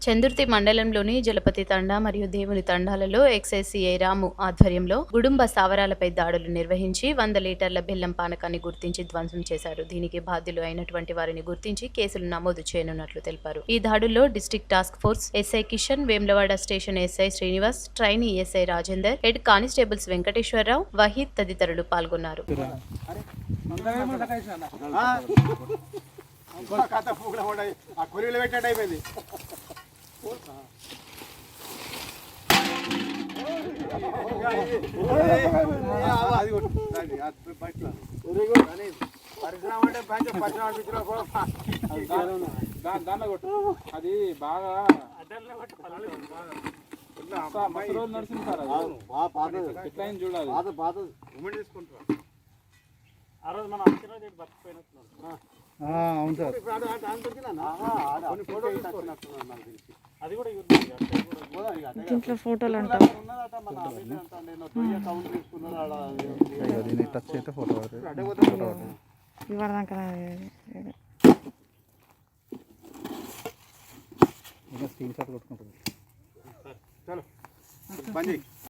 చందుర్తి మండలంలోని జలపతి తండా మరియు దేవుని తండాలలో ఎక్సైసీఐ రాము ఆధ్వర్యంలో గుడుంబ స్థావరాలపై దాడులు నిర్వహించి వంద లీటర్ల బెల్లం పానకాన్ని గుర్తించి ధ్వంసం చేశారు దీనికి బాధ్యులు అయినటువంటి వారిని గుర్తించి కేసులు నమోదు చేయనున్నట్లు తెలిపారు ఈ దాడుల్లో district task force SI Kishan Vemulawada station SI Srinivas trainee SI Rajender head constables Venkateswararao Waheed తదితరులు పాల్గొన్నారు ఆ కొరీలు పెట్టినట్టు అయిపోయింది అది పరిశ్రమ అంటే పరిశ్రమ అనిపించిన కూడా దాంట్లో కొట్టు అది బాగా నడిచింది సార్ అది ఎట్లా చూడాలి పాత పాత తీసుకుంటారా అవును సార్. దీంట్లో ఫోటోలు అంట. ఉన్నదట మన ఆఫీస్ అంతా. నేను తొయ్య కౌంట్ తీసుకున్నాను ఆడ. దీన్ని టచ్ అయితే ఫోటో ఇవ్వడానికి ఇంకా స్క్రీన్ షాట్ కొట్టుకుంటుంది. చలో.